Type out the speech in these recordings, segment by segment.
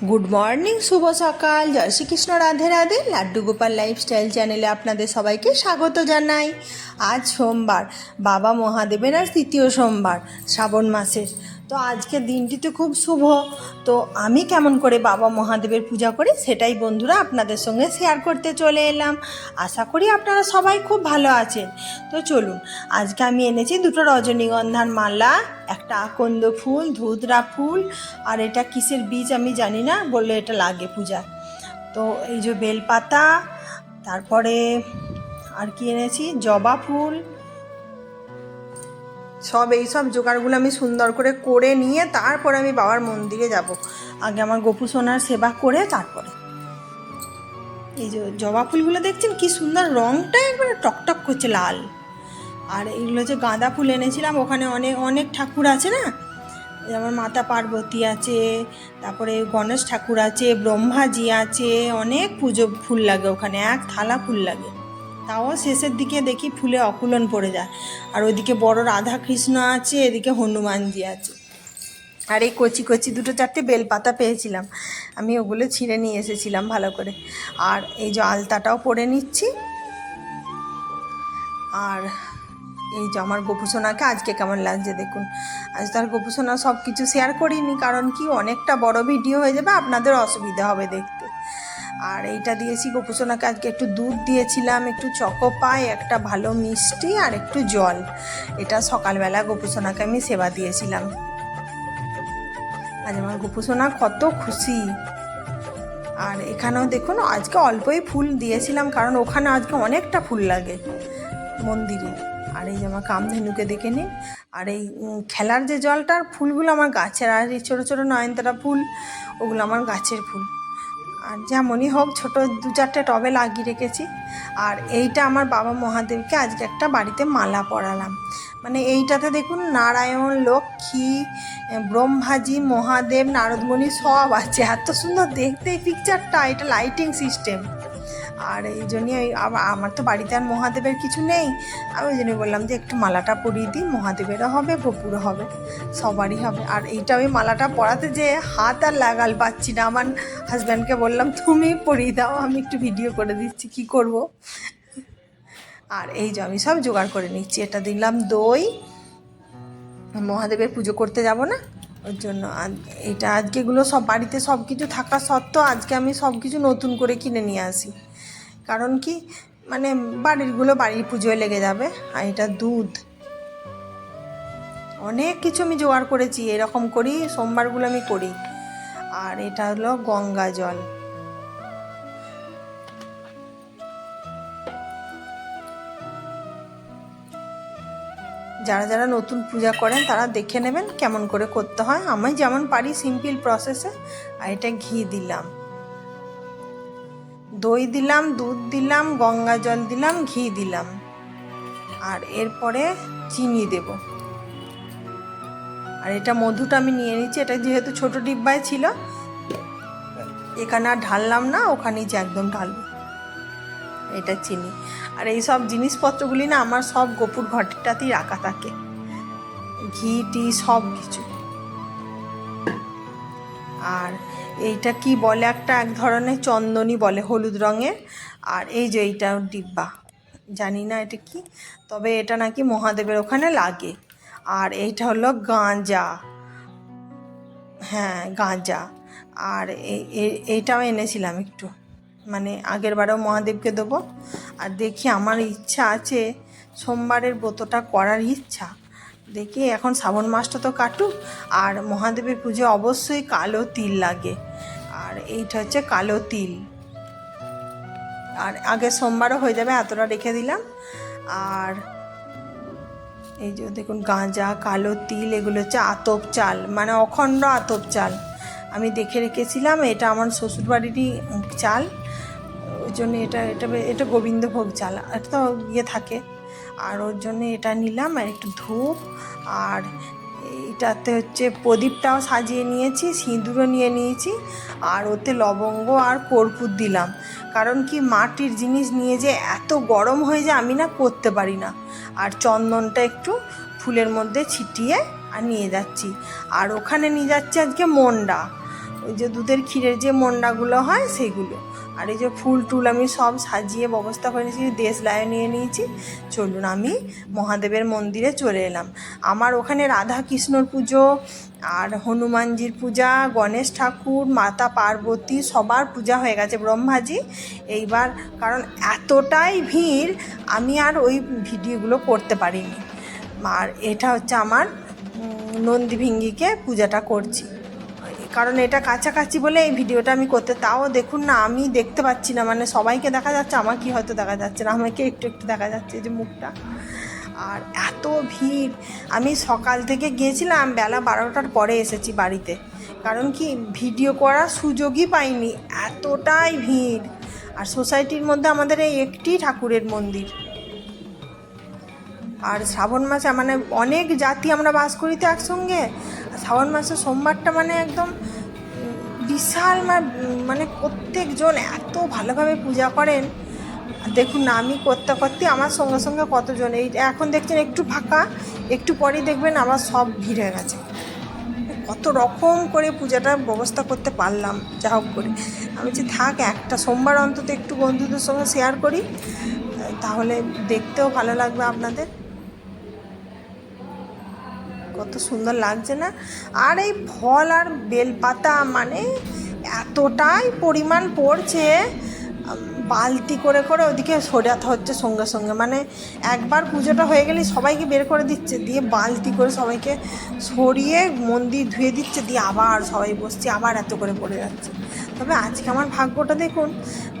Good morning শুভ সকাল। জয় শ্রীকৃষ্ণ, রাধে রাধে। লাড্ডু গোপাল লাইফস্টাইল চ্যানেলে আপনাদের সবাইকে স্বাগত জানাই। আজ সোমবার, বাবা মহাদেবের আর তৃতীয় সোমবার, শ্রাবণ মাসের। তো আজকে দিনটি তো খুব শুভ। তো আমি কেমন করে বাবা মহাদেবের পূজা করি সেটাই বন্ধুরা আপনাদের সঙ্গে শেয়ার করতে চলে এলাম। আশা করি আপনারা সবাই খুব ভালো আছেন। তো চলুন, আজকে আমি এনেছি দুটো রজনীগন্ধার মালা, একটা আকন্দ ফুল, ধুতরা ফুল, আর এটা কিসের বীজ আমি জানি না, বললে এটা লাগে পূজা। তো এই যে বেলপাতা, তারপরে আর কি এনেছি? জবা ফুল সব, এই সব জোগাড়গুলো আমি সুন্দর করে করে নিয়ে তারপরে আমি বাবার মন্দিরে যাব। আগে আমার গোপু সোনার সেবা করে তারপরে। এই যে জবা ফুলগুলো দেখছেন, কি সুন্দর রংটা একবারে টকটক করছে লাল। আর এইগুলো যে গাঁদা ফুল এনেছিলাম, ওখানে অনেক অনেক ঠাকুর আছে না? যেমন মাতা পার্বতী আছে, তারপরে গণেশ ঠাকুর আছে, ব্রহ্মাজি আছে, অনেক পুজো ফুল লাগে ওখানে, এক থালা ফুল লাগে। তাও শেষের দিকে দেখি ফুলে অকুলন পড়ে যায়। আর ওইদিকে বড় রাধা কৃষ্ণ আছে, এদিকে হনুমানজি আছে। আর এই কচি কচি দুটো চারটে বেলপাতা পেয়েছিলাম। আমি ওগুলো ছিঁড়ে নিয়ে এসেছিলাম ভালো করে। আর এই যে আলতাটাও পরে নিচ্ছি। আর এই যে আমার গোপুসোনাকে আজকে কেমন লাগছে দেখুন। আজ তার গোপুসোনা সব কিছু শেয়ার করিনি, কারণ কি অনেকটা বড় ভিডিও হয়ে যাবে, আপনাদের অসুবিধা হবে দেখতে। আর এইটা দিয়েছি গোপুসোনাকে আজকে একটু দুধ দিয়েছিলাম, একটু চকো পাই, একটা ভালো মিষ্টি আর একটু জল। এটা সকালবেলা গোপুসোনাকে আমি সেবা দিয়েছিলাম। আজ আমার গোপুসোনা কত খুশি। আর এখানেও দেখুন, আজকে অল্পই ফুল দিয়েছিলাম, কারণ ওখানে আজকে অনেকটা ফুল লাগে মন্দিরে। আর এই যে আমার কামধেনুকে দেখে নিন। আর এই খেলার যে জলটার ফুলগুলো আমার গাছের, আর এই ছোটো ছোটো নয়নতারা ফুল, ওগুলো আমার গাছের ফুল। আর যেমনই হোক, ছোটো দু চারটে টবে লাগিয়ে রেখেছি। আর এইটা আমার বাবা মহাদেবকে আজকে একটা বাড়িতে মালা পরালাম। মানে এইটাতে দেখুন, নারায়ণ, লক্ষ্মী ব্রহ্মাজি, মহাদেব, নারদমণি সব আছে। এত সুন্দর দেখতে এই পিকচারটা এটা লাইটিং সিস্টেম আর এই জন্যই ওই আমার তো বাড়িতে আর মহাদেবের কিছু নেই। আমি ওই জন্যই বললাম যে একটু মালাটা পরিয়ে দিই, মহাদেবেরও হবে, গোপুরও হবে, সবারই হবে। আর এইটা ওই মালাটা পরাতে যে হাত আর লাগাল পাচ্ছি না, আমার হাজব্যান্ডকে বললাম, তুমি পরিয়ে দাও, আমি একটু ভিডিও করে দিচ্ছি, কি করব? আর এই যে আমি সব জোগাড় করে নিচ্ছি, এটা দিলাম দই। মহাদেবের পুজো করতে যাব না, ওর জন্য। এটা আজকেগুলো সব বাড়িতে সব কিছু থাকা সত্ত্বেও আজকে আমি সব কিছু নতুন করে কিনে নিয়ে আসি। কারণ কি? মানে বাড়িরগুলো বাড়ির পুজোয় লেগে যাবে, আর এটা দুধ। অনেক কিছু আমি জোগাড় করেছি, এরকম করি, সোমবারগুলো আমি করি। আর এটা হলো গঙ্গা জল। যারা যারা নতুন পূজা করেন, তারা দেখে নেবেন কেমন করে করতে হয়। আমি যেমন পারি সিম্পল প্রসেসে আর এটা ঘি দিলাম। দই দিলাম, দুধ দিলাম, গঙ্গা জল দিলাম, ঘি দিলাম। আর এরপরে চিনি দেব। আর এটা মধুটা আমি নিয়ে নিচ্ছি, এটা যেহেতু ছোট ডিব্বায় ছিল, এখানে আর ঢাললাম না, ওখানেই যে একদম ঢালবো। এটা চিনি। আর এই সব জিনিসপত্রগুলি না আমার সব গোপুর ঘরটাতেই রাখা থাকে। ঘি, টি, সব কিছু। আর এইটা কি বলে? একটা এক ধরনের চন্দনী বলে, হলুদ রঙের। আর এই যে এইটা ডিব্বা, জানি না এটা কি, তবে এটা নাকি মহাদেবের ওখানে লাগে। আর এইটা হলো গাঁজা। হ্যাঁ গাঁজা। আর এই- এই- এইটাও এনেছিলাম একটু। মানে আগের বারেও মহাদেবকে দেবো। আর দেখি, আমার ইচ্ছা আছে, সোমবারের ব্রতটা করার ইচ্ছা। দেখি এখন শ্রাবণ মাসটা তো কাটুক, আর মহাদেবের পুজো অবশ্যই কালো তিল লাগে। আর এইটা হচ্ছে কালো তিল। আর আগে সোমবারও হয়ে যাবে, এতটা রেখে দিলাম। আর এই যে দেখুন, গাঁজা, কালো তিল, এগুলো হচ্ছে আতপ চাল মানে অখণ্ড আতপ চাল। আমি দেখে রেখেছিলাম, এটা আমার শ্বশুরবাড়িরই চাল। ওই জন্য এটা এটা এটা গোবিন্দভোগ চাল। এটা তো ইয়ে থাকে। আর ওর জন্য এটা নিলাম আর একটু ধূপ আর এটাতে হচ্ছে প্রদীপটাও সাজিয়ে নিয়েছি, সিঁদুরও নিয়ে নিয়েছি আর ওতে লবঙ্গ আর কর্পূর দিলাম। কারণ কি মাটির জিনিস নিয়ে যে এত গরম হয়ে যায় আমি না করতে পারি না। আর চন্দনটা একটু ফুলের মধ্যে ছিটিয়ে আর নিয়ে যাচ্ছি। আর ওখানে নিয়ে যাচ্ছি আজকে মন্ডা। ওই যে দুধের ক্ষীরের যে মন্ডাগুলো হয় সেইগুলো আর এই যে ফুল টুল আমি সব সাজিয়ে ব্যবস্থা করে নিয়েছি দেশলায় নিয়ে নিয়েছি। চলুন আমি মহাদেবের মন্দিরে চলে এলাম। আমার ওখানে রাধা কৃষ্ণর পুজো, আর হনুমানজির পূজা, গণেশ ঠাকুর, মাতা পার্বতী, সবার পূজা হয়ে গেছে ব্রহ্মাজি। এইবার কারণ এতটাই ভিড়, আমি আর ওই ভিডিওগুলো করতে পারিনি। আর এটা হচ্ছে আমার নন্দী ভিঙ্গিকে পূজাটা করছি। কারণ এটা কাছাকাছি বলে এই ভিডিওটা আমি করতে, তাও দেখুন না, আমি দেখতে পাচ্ছি না। মানে সবাইকে দেখা যাচ্ছে আমাকে হয়তো দেখা যাচ্ছে না, আমাকে একটু একটু দেখা যাচ্ছে যে মুখটা। আর এত ভিড়। আমি সকাল থেকে গিয়েছিলাম, বেলা বারোটার পরে এসেছি বাড়িতে। কারণ কি, ভিডিও করার সুযোগই পাইনি, এতটাই ভিড়। আর সোসাইটির মধ্যে আমাদের এই একটি ঠাকুরের মন্দির। আর শ্রাবণ মাসে মানে অনেক জাতি আমরা বাস করি তো একসঙ্গে। শ্রাবণ মাসে সোমবারটা মানে একদম বিশাল মানে প্রত্যেকজন এত ভালোভাবে পূজা করেন। দেখুন আমি করতে করতে আমার সঙ্গে সঙ্গে কতজন, এই এখন দেখছেন একটু ফাঁকা, একটু পরেই দেখবেন আমার সব ভিড় হয়ে গেছে। কত রকম করে পূজাটা ব্যবস্থা করতে পারলাম, যা হোক করে। আমি যে থাক, একটা সোমবার অন্তত একটু বন্ধুদের সঙ্গে শেয়ার করি, তাহলে দেখতেও ভালো লাগবে আপনাদের। কত সুন্দর লাগছে না? আর এই ফল আর বেলপাতা মানে এতটাই পরিমাণ পড়ছে বালতি করে করে ওদিকে সরাতে হচ্ছে সঙ্গে সঙ্গে। মানে একবার পুজোটা হয়ে গেলে সবাইকে বের করে দিচ্ছে, দিয়ে বালতি করে সবাইকে সরিয়ে মন্দির ধুয়ে দিচ্ছে, দিয়ে আবার সবাই বসছে, আবার এত করে পড়ে যাচ্ছে। তবে আজকে আমার ভাগ্যটা দেখুন,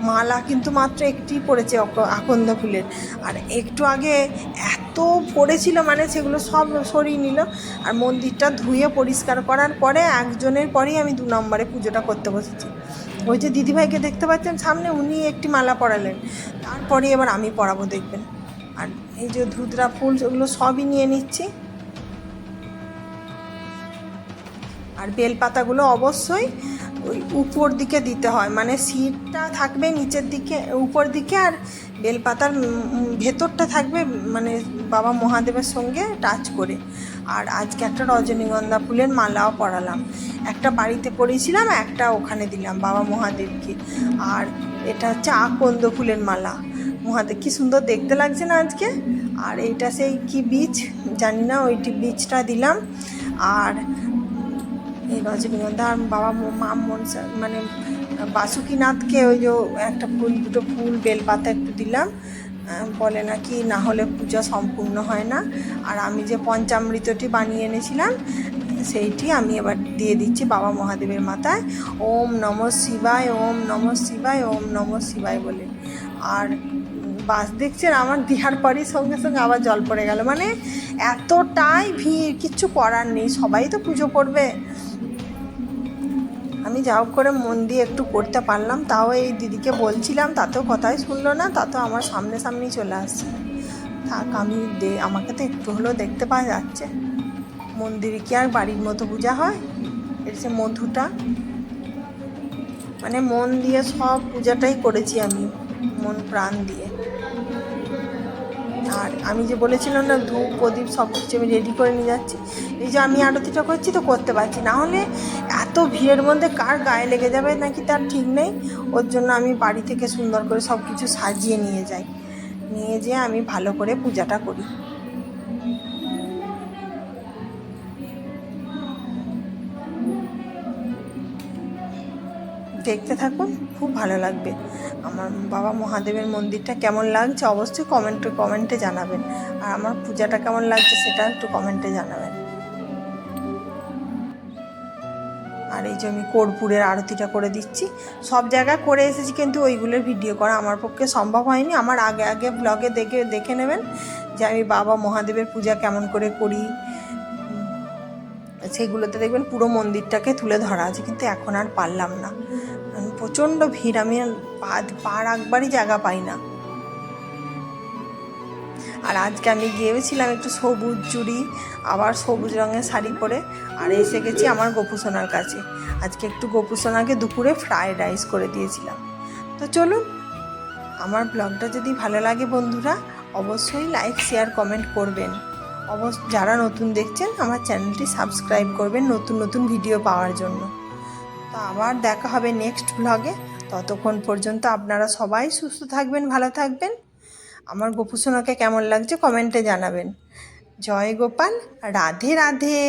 মালা কিন্তু মাত্র একটি পড়েছে আকন্দ ফুলের। আর একটু আগে এত পড়েছিল মানে সেগুলো সব সরিয়ে নিল। আর মন্দিরটা ধুয়ে পরিষ্কার করার পরে একজনের পরেই আমি দু নম্বরে পুজোটা করতে বসেছি। ওই যে দিদিভাইকে দেখতে পাচ্ছেন সামনে উনি একটি মালা পরালেন। তারপরে এবার আমি পরাবো দেখবেন। আর এই যে ধুতরা ফুল ওগুলো সবই নিয়ে নিচ্ছি। আর বেলপাতাগুলো অবশ্যই ওই উপর দিকে দিতে হয়। মানে সিটটা থাকবে নিচের দিকে, উপর দিকে আর বেলপাতার ভেতরটা থাকবে মানে বাবা মহাদেবের সঙ্গে টাচ করে। আর আজকে একটা রজনীগন্ধা ফুলের মালাও পরালাম। একটা বাড়িতে পরিয়েছিলাম একটা ওখানে দিলাম বাবা মহাদেবকে। আর এটা হচ্ছে আকন্দ ফুলের মালা। মহাদেব কি সুন্দর দেখতে লাগছে না আজকে? আর এইটা সেই কি বীজ? জানি না, ওইটি বীজটা দিলাম। আর রজনীগন্ধা আর বাবা মা মনসা মানে বাসুকিনাথকে ওই যে একটা ফুল, দুটো ফুল, বেলপাতা একটু দিলাম। বলে নাকি না হলে পূজা সম্পূর্ণ হয় না। আর আমি যে পঞ্চামৃতটি বানিয়ে এনেছিলাম, সেইটি আমি এবার দিয়ে দিচ্ছি বাবা মহাদেবের মাথায়। ওম নম শিবায়, ওম নম শিবায়, ওম নম শিবায় বলে। আর বাস দেখছেন আমার দেওয়ার পরই সঙ্গে সঙ্গে আবার জল পড়ে গেল। মানে এতটাই ভিড়, কিচ্ছু করার নেই। সবাই তো পুজো করবে। আমি যা করে মন দিয়ে একটু করতে পারলাম, তাও এই দিদিকে বলছিলাম, তাতেও কথাই শুনলো না, তাতেও আমার সামনে সামনেই চলে আসছে। থাক, আমি দে, আমাকে তো একটু হলেও দেখতে পাওয়া যাচ্ছে। মন্দিরে কি আর বাড়ির মতো পূজা হয়? এর যে মধুটা। মানে মন দিয়ে সব পূজাটাই করেছি আমি, মন প্রাণ দিয়ে। আমি যে বলেছিলাম না, ধূপ, প্রদীপ সব কিছু আমি রেডি করে নিয়ে যাচ্ছি। এই যে আমি আরতিটা করছি তো করতে পারছি না। হলে এত ভিড়ের মধ্যে কার গায়ে লেগে যাবে নাকি তার ঠিক নেই। ওর জন্য আমি বাড়ি থেকে সুন্দর করে সব কিছু সাজিয়ে নিয়ে যাই। নিয়ে যেয়ে আমি ভালো করে পূজাটা করি। দেখতে থাকুন, খুব ভালো লাগবে। আমার বাবা মহাদেবের মন্দিরটা কেমন লাগছে অবশ্যই কমেন্ট কমেন্টে জানাবেন। আর আমার পূজাটা কেমন লাগছে সেটা একটু কমেন্টে জানাবেন। আর এই যে আমি কর্পূরের আরতিটা করে দিচ্ছি। সব জায়গায় করে এসেছি কিন্তু ওইগুলোর ভিডিও করা আমার পক্ষে সম্ভব হয়নি। আমার আগে আগে ব্লগে দেখে দেখে নেবেন যে আমি বাবা মহাদেবের পূজা কেমন করে করি। সেগুলোতে দেখবেন পুরো মন্দিরটাকে তুলে ধরা আছে, কিন্তু এখন আর পারলাম না। প্রচণ্ড ভিড়, আমি পা রাখবারই জায়গা পাই না। আর আজকে আমি গিয়েছিলাম একটু সবুজ চুড়ি, আবার সবুজ রঙের শাড়ি পরে, আর এসে গেছি আমার গোপুসোনার কাছে। আজকে একটু গোপুসোনাকে দুপুরে ফ্রায়েড রাইস করে দিয়েছিলাম। তো চলুন, আমার ব্লগটা যদি ভালো লাগে বন্ধুরা, অবশ্যই লাইক, শেয়ার, কমেন্ট করবেন। অবশ্য যারা নতুন দেখছেন, আমার চ্যানেলটি সাবস্ক্রাইব করবেন নতুন নতুন ভিডিও পাওয়ার জন্য। তো আবার দেখা হবে নেক্সট ব্লগে ততক্ষণ পর্যন্ত আপনারা সবাই সুস্থ থাকবেন, ভালো থাকবেন। আমার গোপুসোনাকে কেমন লাগছে কমেন্টে জানাবেন। জয় গোপাল, রাধে রাধে।